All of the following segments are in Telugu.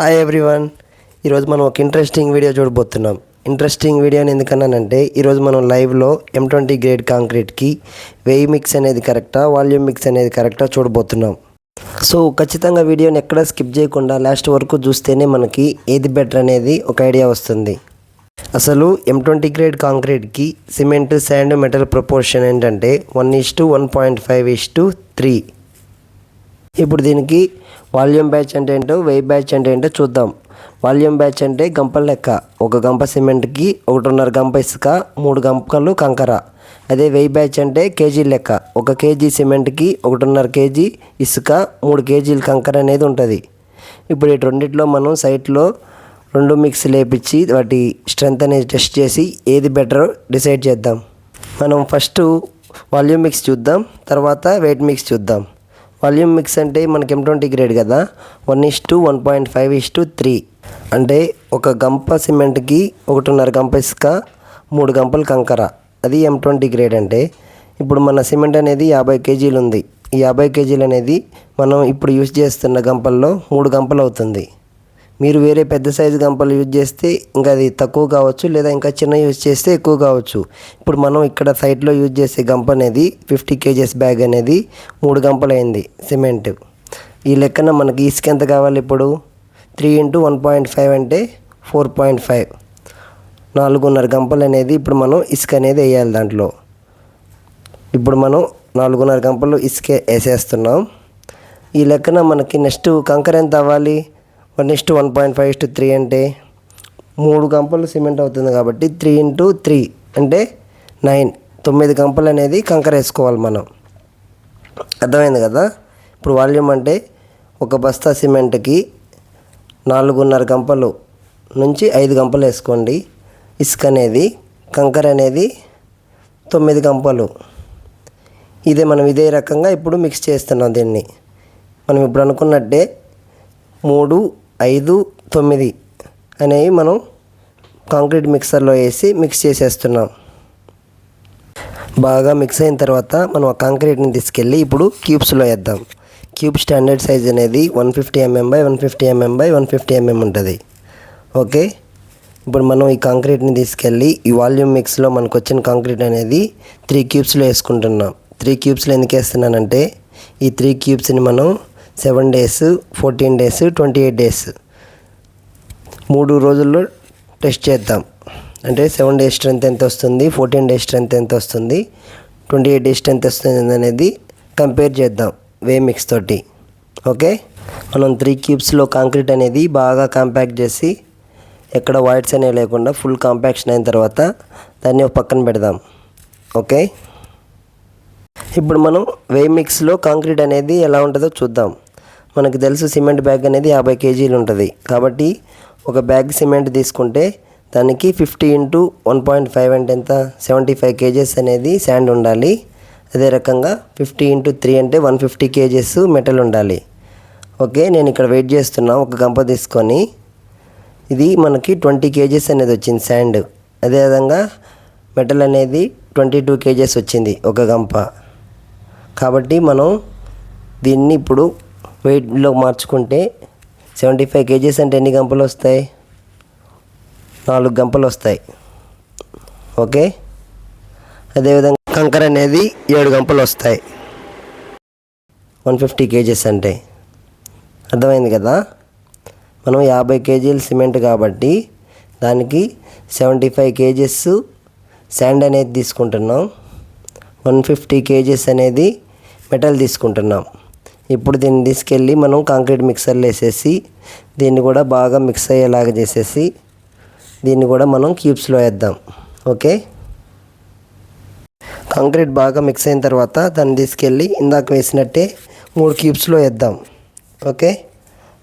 హాయ్ ఎవ్రీవన్ ఈరోజు మనం ఒక ఇంట్రెస్టింగ్ వీడియో చూడబోతున్నాం. ఇంట్రెస్టింగ్ వీడియోని ఎందుకన్నానంటే ఈరోజు మనం లైవ్లో ఎం ట్వంటీ గ్రేడ్ కాంక్రీట్కి వెయ్యి మిక్స్ అనేది కరెక్టా వాల్యూమ్ మిక్స్ అనేది కరెక్టా చూడబోతున్నాం. సో ఖచ్చితంగా వీడియోని ఎక్కడ స్కిప్ చేయకుండా లాస్ట్ వరకు చూస్తేనే మనకి ఏది బెటర్ అనేది ఒక ఐడియా వస్తుంది. అసలు ఎం ట్వంటీ గ్రేడ్ కాంక్రీట్కి సిమెంట్ శాండ్ మెటల్ ప్రపోర్షన్ ఏంటంటే one is to one point five is to three ఇప్పుడు దీనికి వాల్యూమ్ బ్యాచ్ అంటే ఏంటో వెయిట్ బ్యాచ్ అంటే ఏంటో చూద్దాం. వాల్యూమ్ బ్యాచ్ అంటే గంపల లెక్క. ఒక గంప సిమెంట్కి ఒకటిన్నర గంప ఇసుక మూడు గంపలు కంకర. అదే వెయ్యి బ్యాచ్ అంటే కేజీ లెక్క. ఒక కేజీ సిమెంట్కి ఒకటిన్నర కేజీ ఇసుక మూడు కేజీలు కంకర అనేది ఉంటుంది. ఇప్పుడు ఈ రెండిట్లో మనం సైట్లో రెండు మిక్స్ లేపించి వాటి స్ట్రెంత్ అనేది టెస్ట్ చేసి ఏది బెటర్ డిసైడ్ చేద్దాం. మనం ఫస్ట్ వాల్యూమ్ మిక్స్ చూద్దాం తర్వాత వెయిట్ మిక్స్ చూద్దాం. వాల్యూమ్ మిక్స్ అంటే మనకి ఎం ట్వంటీ గ్రేడ్ కదా. One is to one point five is to three అంటే ఒక గంప సిమెంట్కి ఒకటిన్నర గంప ఇసుక మూడు గంపలు కంకర. అది ఎం ట్వంటీ గ్రేడ్ అంటే. ఇప్పుడు మన సిమెంట్ అనేది యాభై కేజీలు ఉంది ఈ యాభై కేజీలు అనేది మనం ఇప్పుడు యూజ్ చేస్తున్న గంపల్లో మూడు గంపలు అవుతుంది మీరు వేరే పెద్ద సైజు గంపలు యూజ్ చేస్తే ఇంకా అది తక్కువ కావచ్చు లేదా ఇంకా చిన్న యూజ్ చేస్తే ఎక్కువ కావచ్చు. ఇప్పుడు మనం ఇక్కడ సైట్లో యూజ్ చేసే గంప అనేది ఫిఫ్టీ కేజెస్ బ్యాగ్ అనేది మూడు గంపలు అయింది సిమెంట్. ఈ లెక్కన మనకి ఇసుక ఎంత కావాలి ఇప్పుడు? Three into one point five అంటే ఫోర్ పాయింట్ ఫైవ్. నాలుగున్నర గంపలు అనేది ఇప్పుడు మనం ఇసుక అనేది వేయాలి దాంట్లో. ఇప్పుడు మనం నాలుగున్నర గంపలు ఇసుక వేసేస్తున్నాం. ఈ లెక్కన మనకి నెక్స్ట్ కంకర ఎంత అవ్వాలి? One is to one point five is to three అంటే మూడు గంపలు సిమెంట్ అవుతుంది కాబట్టి త్రీ ఇంటూ త్రీ అంటే నైన్ తొమ్మిది గంపలు అనేది కంకర వేసుకోవాలి మనం. అర్థమైంది కదా? ఇప్పుడు వాల్యూమ్ అంటే ఒక బస్తా సిమెంట్కి నాలుగున్నర గంపలు నుంచి ఐదు గంపలు వేసుకోండి. ఇసుక అనేది కంకర అనేది తొమ్మిది గంపలు. ఇదే మనం ఇదే రకంగా ఇప్పుడు మిక్స్ చేస్తున్నాం దీన్ని. మనం ఇప్పుడు అనుకున్నట్టే మూడు ఐదు తొమ్మిది అనేవి మనం కాంక్రీట్ మిక్సర్లో వేసి మిక్స్ చేసేస్తున్నాం. బాగా మిక్స్ అయిన తర్వాత మనం ఆ కాంక్రీట్ని తీసుకెళ్ళి ఇప్పుడు క్యూబ్స్లో వేద్దాం. క్యూబ్ స్టాండర్డ్ సైజ్ అనేది one fifty MM by one fifty MM by one fifty MM ఉంటుంది. ఓకే? ఇప్పుడు మనం ఈ కాంక్రీట్ని తీసుకెళ్ళి ఈ వాల్యూమ్ మిక్స్లో మనకు వచ్చిన కాంక్రీట్ అనేది త్రీ క్యూబ్స్లో వేసుకుంటున్నాం. త్రీ క్యూబ్స్లో ఎందుకు వేస్తున్నానంటే ఈ త్రీ క్యూబ్స్ని మనం seven days fourteen days twenty eight days. మూడు రోజుల్లో టెస్ట్ చేద్దాం. అంటే సెవెన్ డేస్ స్ట్రెంత్ ఎంత వస్తుంది ఫోర్టీన్ డేస్ స్ట్రెంత్ ఎంత వస్తుంది ట్వంటీ ఎయిట్ డేస్ స్ట్రెంత్ వస్తుంది అనేది కంపేర్ చేద్దాం వే మిక్స్ తోటి. ఓకే? మనం త్రీ క్యూబ్స్లో కాంక్రీట్ అనేది బాగా కాంపాక్ట్ చేసి ఎక్కడ వైట్స్ అనేవి లేకుండా ఫుల్ కాంపాక్షన్ అయిన తర్వాత దాన్ని ఒక పక్కన పెడదాం. ఓకే? ఇప్పుడు మనం వే మిక్స్లో కాంక్రీట్ అనేది ఎలా ఉంటుందో చూద్దాం. మనకు తెలుసు సిమెంట్ బ్యాగ్ అనేది యాభై కేజీలు ఉంటుంది. కాబట్టి ఒక బ్యాగ్ సిమెంట్ తీసుకుంటే దానికి fifty into one point five అంటే ఎంత? సెవెంటీ ఫైవ్ కేజెస్ అనేది శాండ్ ఉండాలి. అదే రకంగా ఫిఫ్టీ ఇంటూ త్రీ అంటే వన్ ఫిఫ్టీ కేజెస్ మెటల్ ఉండాలి. ఓకే నేను ఇక్కడ వెయిట్ చేస్తున్నా. ఒక గంప తీసుకొని ఇది మనకి ట్వంటీ కేజెస్ అనేది వచ్చింది శాండ్. అదేవిధంగా మెటల్ అనేది ట్వంటీ టూ కేజెస్ వచ్చింది ఒక గంప. కాబట్టి మనం దీన్ని ఇప్పుడు వెయిట్లో మార్చుకుంటే సెవెంటీ ఫైవ్ కేజీస్ అంటే ఎన్ని గంపలు వస్తాయి? నాలుగు గంపలు వస్తాయి. ఓకే? అదేవిధంగా కంకర అనేది ఏడు గంపలు వస్తాయి. వన్ ఫిఫ్టీ కేజీస్ అంటే. అర్థమైంది కదా? మనం యాభై కేజీలు సిమెంట్ కాబట్టి దానికి సెవెంటీ ఫైవ్ కేజెస్ శాండ్ అనేది తీసుకుంటున్నాం. వన్ ఫిఫ్టీ కేజెస్ అనేది మెటల్ తీసుకుంటున్నాం. ఇప్పుడు దీన్ని తీసుకెళ్ళి మనం కాంక్రీట్ మిక్సర్లో వేసేసి దీన్ని కూడా బాగా మిక్స్ అయ్యేలాగా చేసేసి దీన్ని కూడా మనం క్యూబ్స్లో వేద్దాం. ఓకే? కాంక్రీట్ బాగా మిక్స్ అయిన తర్వాత దాన్ని తీసుకెళ్ళి ఇందాక వేసినట్టే మూడు క్యూబ్స్లో వేద్దాం. ఓకే?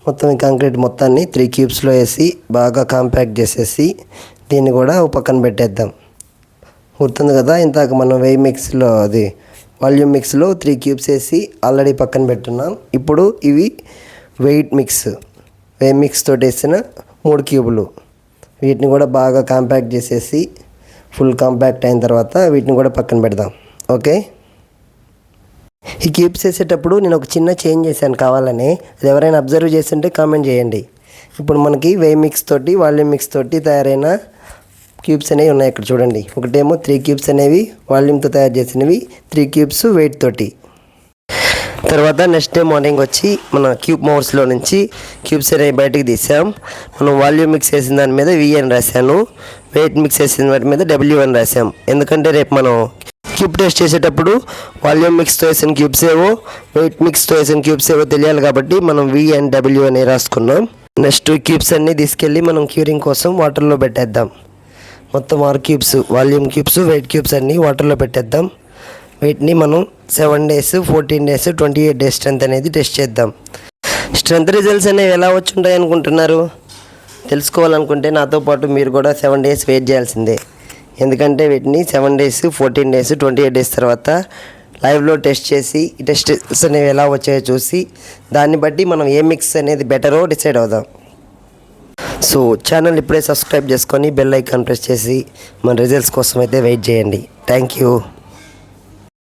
మొత్తం ఈ కాంక్రీట్ మొత్తాన్ని త్రీ క్యూబ్స్లో వేసి బాగా కాంపాక్ట్ చేసేసి దీన్ని కూడా పక్కన పెట్టేద్దాం. గుర్తుంది కదా ఇంతాక మనం వెయ్యి మిక్స్లో అది వాల్యూమ్ మిక్స్లో త్రీ క్యూబ్స్ వేసి ఆల్రెడీ పక్కన పెట్టున్నాం. ఇప్పుడు ఇవి వెయిట్ మిక్స్ వే మిక్స్ తోటి వేసిన మూడు క్యూబులు. వీటిని కూడా బాగా కాంపాక్ట్ చేసేసి ఫుల్ కాంపాక్ట్ అయిన తర్వాత వీటిని కూడా పక్కన పెడదాం. ఓకే? ఈ క్యూబ్స్ వేసేటప్పుడు నేను ఒక చిన్న చేంజ్ చేశాను కావాలని. అది ఎవరైనా అబ్జర్వ్ చేస్తుంటే కామెంట్ చేయండి. ఇప్పుడు మనకి వే మిక్స్ తోటి వాల్యూమ్ మిక్స్ తోటి తయారైన క్యూబ్స్ అనేవి ఉన్నాయి ఇక్కడ చూడండి. ఒకటేమో త్రీ క్యూబ్స్ అనేవి వాల్యూమ్తో తయారు చేసినవి త్రీ క్యూబ్స్ వెయిట్ తోటి. తర్వాత నెక్స్ట్ డే మార్నింగ్ వచ్చి మన క్యూబ్ మోర్స్లో నుంచి క్యూబ్స్ అనేవి బయటకు తీసాం. మనం వాల్యూమ్ మిక్స్ చేసిన దాని మీద విఎన్ అని రాశాను. వెయిట్ మిక్స్ చేసిన వాటి మీద డబ్ల్యూ అని రాసాం ఎందుకంటే రేపు మనం క్యూబ్ టెస్ట్ చేసేటప్పుడు వాల్యూమ్ మిక్స్తో వేసిన క్యూబ్స్ ఏవో వెయిట్ మిక్స్తో వేసిన క్యూబ్స్ ఏవో తెలియాలి కాబట్టి మనం వి అండ్ డబ్ల్యూ అని రాసుకున్నాం. నెక్స్ట్ క్యూబ్స్ అన్నీ తీసుకెళ్ళి మనం క్యూరింగ్ కోసం వాటర్లో పెట్టేద్దాం. మొత్తం ఆరు cubes volume cubes weight cubes అన్నీ వాటర్లో పెట్టేద్దాం. వీటిని మనం seven days fourteen days twenty eight days strength అనేది టెస్ట్ చేద్దాం. స్ట్రెంత్ రిజల్ట్స్ అనేవి ఎలా వచ్చుంటాయి అనుకుంటున్నారు? తెలుసుకోవాలనుకుంటే నాతో పాటు మీరు కూడా సెవెన్ డేస్ వెయిట్ చేయాల్సిందే. ఎందుకంటే వీటిని seven days fourteen days twenty eight days తర్వాత లైవ్లో టెస్ట్ చేసి టెస్ట్ టెస్ట్స్ అనేవి ఎలా వచ్చాయో చూసి దాన్ని బట్టి మనం ఏ మిక్స్ అనేది బెటరో డిసైడ్ అవుదాం. సో ఛానల్ ఇప్పుడే సబ్స్క్రైబ్ చేసుకొని బెల్ ఐకాన్ ప్రెస్ చేసి మన రిజల్ట్స్ కోసం అయితే వెయిట్ చేయండి. Thank you.